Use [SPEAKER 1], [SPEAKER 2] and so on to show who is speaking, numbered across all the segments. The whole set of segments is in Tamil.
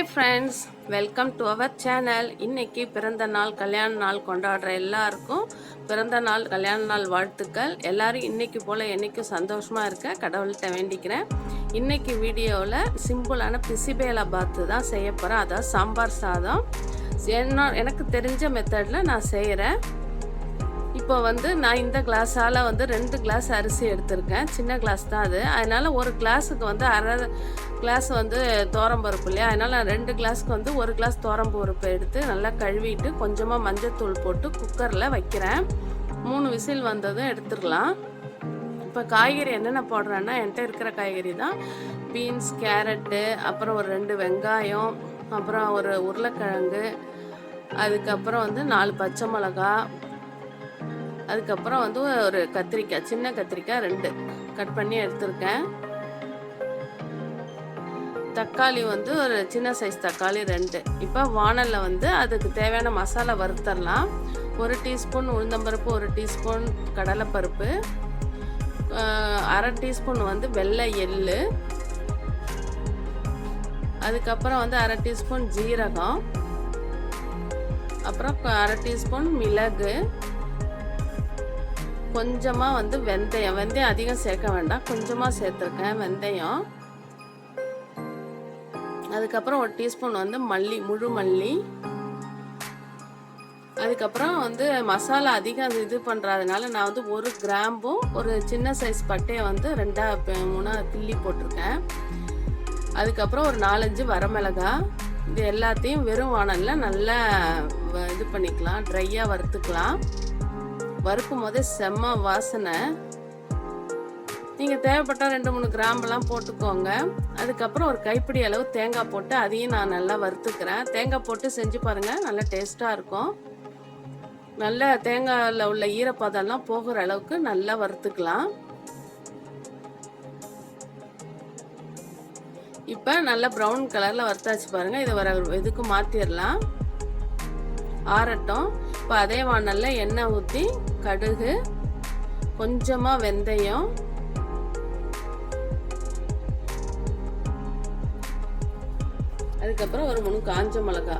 [SPEAKER 1] Hi friends welcome to our channel இன்னைக்கு பிறந்த நாள் கல்யாண நாள் கொண்டாடுற எல்லாருக்கும் பிறந்த நாள் கல்யாண நாள் வாழ்த்துக்கள். எல்லாரும் இன்னைக்கு போல் என்றைக்கும் சந்தோஷமாக இருக்க கடவுள்கிட்ட வேண்டிக்கிறேன். இன்னைக்கு வீடியோவில் சிம்பிளான பிசிபேலா பாத்து தான் செய்ய போகிறேன் அதாவது சாம்பார் சாதம். என்ன எனக்கு தெரிஞ்ச மெத்தடில் நான் செய்கிறேன் இப்போ வந்து நான் இந்த கிளாஸால் வந்து ரெண்டு கிளாஸ் அரிசி எடுத்திருக்கேன். சின்ன கிளாஸ் தான் அது. அதனால் ஒரு கிளாஸுக்கு வந்து அரை கிளாஸ் வந்து பருப்பு இல்லையா? அதனால் நான் ரெண்டு கிளாஸ்க்கு வந்து ஒரு கிளாஸ் பருப்பு எடுத்து நல்லா கழுவிட்டு கொஞ்சமாக மஞ்சத்தூள் போட்டு குக்கரில் வைக்கிறேன். மூணு விசில் வந்ததும் எடுத்துடலாம். இப்போ காய்கறி என்னென்ன போடுறேன்னா என்கிட்ட இருக்கிற காய்கறி தான். பீன்ஸ் கேரட்டு அப்புறம் ஒரு ரெண்டு வெங்காயம் அப்புறம் ஒரு உருளைக்கிழங்கு அதுக்கப்புறம் வந்து நாலு பச்சை மிளகா அதுக்கப்புறம் வந்து ஒரு கத்திரிக்காய் சின்ன கத்திரிக்காய் ரெண்டு. கட் பண்ணி எடுத்திருக்கேன். தக்காளி வந்து ஒரு சின்ன சைஸ் தக்காளி ரெண்டு. இப்போ வானலில் வந்து அதுக்கு தேவையான மசாலா வறுத்தரலாம். ஒரு டீஸ்பூன் உளுந்தம்பருப்பு ஒரு டீஸ்பூன் கடலைப்பருப்பு அரை டீஸ்பூன் வந்து வெள்ளை எள்ளு. அதுக்கப்புறம் வந்து அரை டீஸ்பூன் ஜீரகம். அப்புறம் அரை டீஸ்பூன் மிளகு. கொஞ்சமாக வந்து வெந்தயம் வெந்தயம் அதிகம் சேர்க்க வேண்டாம். கொஞ்சமாக சேர்த்துருக்கேன் வெந்தயம். அதுக்கப்புறம் ஒரு டீஸ்பூன் வந்து மல்லி முழு மல்லி. அதுக்கப்புறம் வந்து மசாலா அதிகம் இது பண்ணுறதுனால நான் வந்து ஒரு கிராம்பும் ஒரு சின்ன சைஸ் பட்டையை வந்து ரெண்டாக மூணாக கிள்ளி போட்டிருக்கேன். அதுக்கப்புறம் ஒரு நாலஞ்சு வரமிளகா. இது எல்லாத்தையும் வெறும் வானலில் நல்லா இது பண்ணிக்கலாம் ட்ரையாக வறுத்துக்கலாம். வறுக்கும் போதே செம்ம வாசனை. நீங்கள் தேவைப்பட்டால் ரெண்டு மூணு கிராம்பெல்லாம் போட்டுக்கோங்க. அதுக்கப்புறம் ஒரு கைப்பிடி அளவு தேங்காய் போட்டு அதையும் நான் நல்லா வறுத்துக்கிறேன். தேங்காய் போட்டு செஞ்சு பாருங்கள் நல்லா டேஸ்ட்டாக இருக்கும். நல்ல தேங்காயில் உள்ள ஈரப்பதம்லாம் போகிற அளவுக்கு நல்லா வறுத்துக்கலாம். இப்போ நல்லா ப்ரௌன் கலரில் வறுத்தாச்சு பாருங்கள் இதை வர இதுக்கு மாற்றிடலாம் ஆறட்டும். இப்போ அதே வானலில் எண்ணெய் ஊற்றி கடுகு கொஞ்சமாக வெந்தயம். அதுக்கப்புறம் ஒரு மூணு காஞ்ச மிளகா.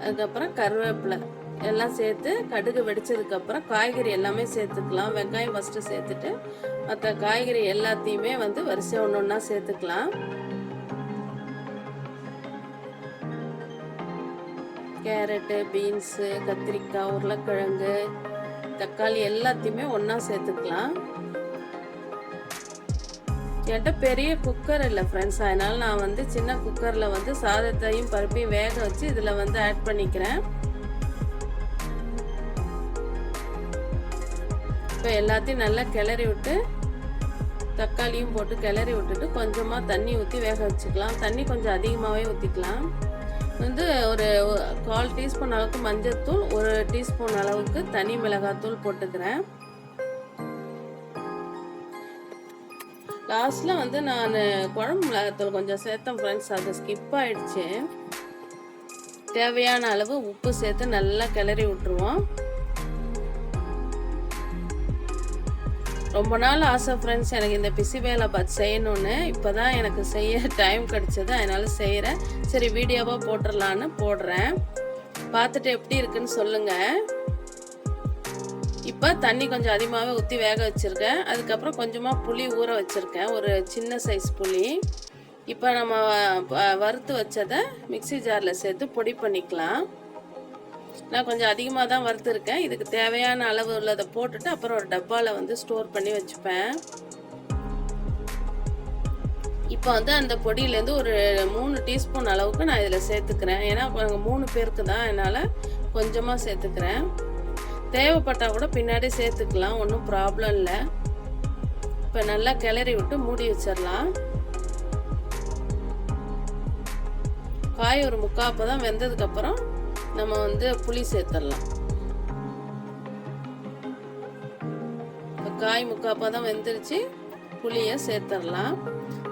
[SPEAKER 1] அதுக்கப்புறம் கருவேப்பிலை. எல்லாம் சேர்த்து கடுகு வெடிச்சதுக்கப்புறம் காய்கறி எல்லாமே சேர்த்துக்கலாம். வெங்காயம் ஃபஸ்ட்டு சேர்த்துட்டு மற்ற காய்கறி எல்லாத்தையுமே வந்து வரிசை ஒன்று ஒன்றா சேர்த்துக்கலாம். கேரட்டு பீன்ஸு கத்திரிக்காய் உருளைக்கிழங்கு தக்காளி எல்லாத்தையுமே ஒன்றா சேர்த்துக்கலாம். என்கிட்ட பெரிய குக்கர் இல்லை ஃப்ரெண்ட்ஸ் அதனால் நான் வந்து சின்ன குக்கரில் வந்து சாதத்தையும் பருப்பையும் வேக வச்சு இதில் வந்து ஆட் பண்ணிக்கிறேன். இப்போ எல்லாத்தையும் நல்லா கிளறி விட்டு தக்காளியும் போட்டு கிளறி விட்டுட்டு கொஞ்சமாக தண்ணி ஊற்றி வேக வச்சுக்கலாம். தண்ணி கொஞ்சம் அதிகமாகவே ஊற்றிக்கலாம் வந்து ஒரு கால் டீஸ்பூன் அளவுக்கு மஞ்சத்தூள் ஒரு டீஸ்பூன் அளவுக்கு தனி மிளகாத்தூள் போட்டுக்கிறேன். லாஸ்ட்டில் வந்து நான் குழம்பு மிளகாத்தூள் கொஞ்சம் சேர்த்தேன் ஃப்ரெண்ட்ஸ் அது ஸ்கிப் ஆகிடுச்சி தேவையான அளவு உப்பு சேர்த்து நல்லா கிளறி விட்டுருவோம். ரொம்ப நாள் ஆசை ஃப்ரெண்ட்ஸ் எனக்கு இந்த பிசி வேலை பார்த்து செய்யணும்னு. இப்போ தான் எனக்கு செய்ய டைம் கிடச்சிது. அதனால் செய்கிறேன் சரி வீடியோவாக போட்டுடலான்னு போடுறேன். பார்த்துட்டு எப்படி இருக்குன்னு சொல்லுங்கள் இப்போ தண்ணி கொஞ்சம் அதிகமாகவே ஊற்றி வேக வச்சுருக்கேன். அதுக்கப்புறம் கொஞ்சமாக புளி ஊற வச்சுருக்கேன். ஒரு சின்ன சைஸ் புளி. இப்போ நம்ம வறுத்து வச்சதை மிக்சி ஜாரில் சேர்த்து பொடி பண்ணிக்கலாம். நான் கொஞ்சம் அதிகமாக தான் வறுத்துருக்கேன். இதுக்கு தேவையான அளவு உள்ளதை போட்டுட்டு அப்புறம் ஒரு டப்பாவில் வந்து ஸ்டோர் பண்ணி வச்சுப்பேன். இப்போ வந்து அந்த பொடியிலேருந்து ஒரு மூணு டீஸ்பூன் அளவுக்கு நான் இதில் சேர்த்துக்கிறேன். ஏன்னா மூணு பேருக்கு தான் என்னால் கொஞ்சமாக சேர்த்துக்கிறேன். தேவைப்பட்டால் கூட பின்னாடி சேர்த்துக்கலாம் ஒன்றும் ப்ராப்ளம் இல்லை. இப்போ நல்லா கிளறி விட்டு மூடி வச்சிடலாம். காய் ஒரு முக்காப்போ தான் வெந்ததுக்கப்புறம் நம்ம வந்து புளி சேர்த்துடலாம் காய் முக்காப்பா தான் வெந்துருச்சு. புளியை சேர்த்துடலாம்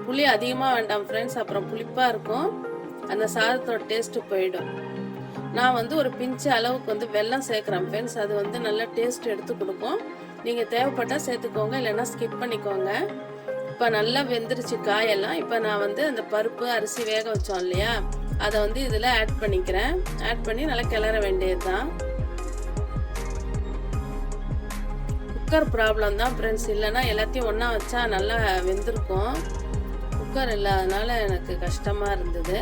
[SPEAKER 1] புளி அதிகமாக வேண்டாம் ஃப்ரெண்ட்ஸ் அப்புறம் புளிப்பாக இருக்கும். அந்த சாதத்தோட டேஸ்ட்டு போயிடும். நான் வந்து ஒரு பிஞ்சு அளவுக்கு வந்து வெல்லம் சேர்க்குறேன் ஃப்ரெண்ட்ஸ் அது வந்து நல்லா டேஸ்ட் எடுத்து கொடுக்கும். நீங்கள் தேவைப்பட்டால் சேர்த்துக்கோங்க. இல்லைன்னா ஸ்கிப் பண்ணிக்கோங்க. இப்போ நல்லா வெந்துருச்சு காயெல்லாம். இப்போ நான் வந்து அந்த பருப்பு அரிசி வேக வச்சோம் இல்லையா? அதை வந்து இதில் ஆட் பண்ணிக்கிறேன். ஆட் பண்ணி நல்லா கிளற வேண்டியது தான் குக்கர் ப்ராப்ளம் தான் ஃப்ரெண்ட்ஸ் இல்லைன்னா எல்லாத்தையும் ஒன்றா வச்சா நல்லா வெந்திருக்கும். குக்கர் இல்லாதனால எனக்கு கஷ்டமாக இருந்தது.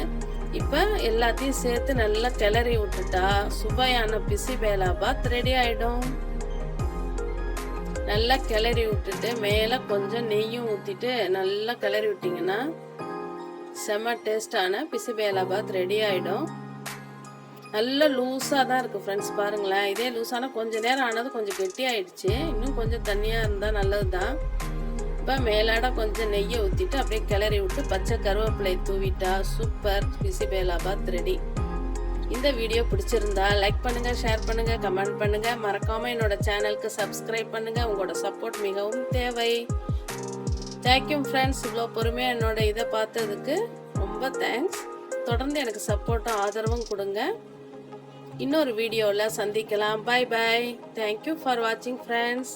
[SPEAKER 1] இப்போ எல்லாத்தையும் சேர்த்து நல்லா கிளறி விட்டுட்டா சுவையான பிசி பேலாபாத் ரெடி ஆகிடும் நல்லா கிளறி விட்டுட்டு மேலே கொஞ்சம் நெய்யும் ஊற்றிட்டு நல்லா கிளறி விட்டிங்கன்னா செம்ம டேஸ்டான பிசிபேலாபாத் ரெடி ஆகிடும் நல்ல லூஸாக தான் இருக்குது ஃப்ரெண்ட்ஸ் பாருங்களேன். இதே லூஸான கொஞ்சம் நேரம் ஆனது கொஞ்சம் கெட்டியாயிடுச்சு. இன்னும் கொஞ்சம் தண்ணியாக இருந்தால் நல்லது தான் இப்போ மேலாட கொஞ்சம் நெய்யை ஊற்றிட்டு அப்படியே கிளறி விட்டு பச்சை கருவேப்பிலை தூவிட்டா சூப்பர் பிசிபேலாபாத் ரெடி இந்த வீடியோ பிடிச்சிருந்தா லைக் பண்ணுங்கள் ஷேர் பண்ணுங்கள் கமெண்ட் பண்ணுங்கள் மறக்காமல் என்னோட சேனலுக்கு சப்ஸ்கிரைப் பண்ணுங்கள் உங்களோட சப்போர்ட் மிகவும் தேவை. தேங்க்யூ ஃப்ரெண்ட்ஸ் இவ்வளோ பொறுமையாக என்னோட இதை பார்த்ததுக்கு ரொம்ப தேங்க்ஸ் தொடர்ந்து எனக்கு சப்போர்ட்டும் ஆதரவும் கொடுங்க. இன்னொரு வீடியோவில் சந்திக்கலாம். Bye bye thank you for வாட்சிங் ஃப்ரெண்ட்ஸ்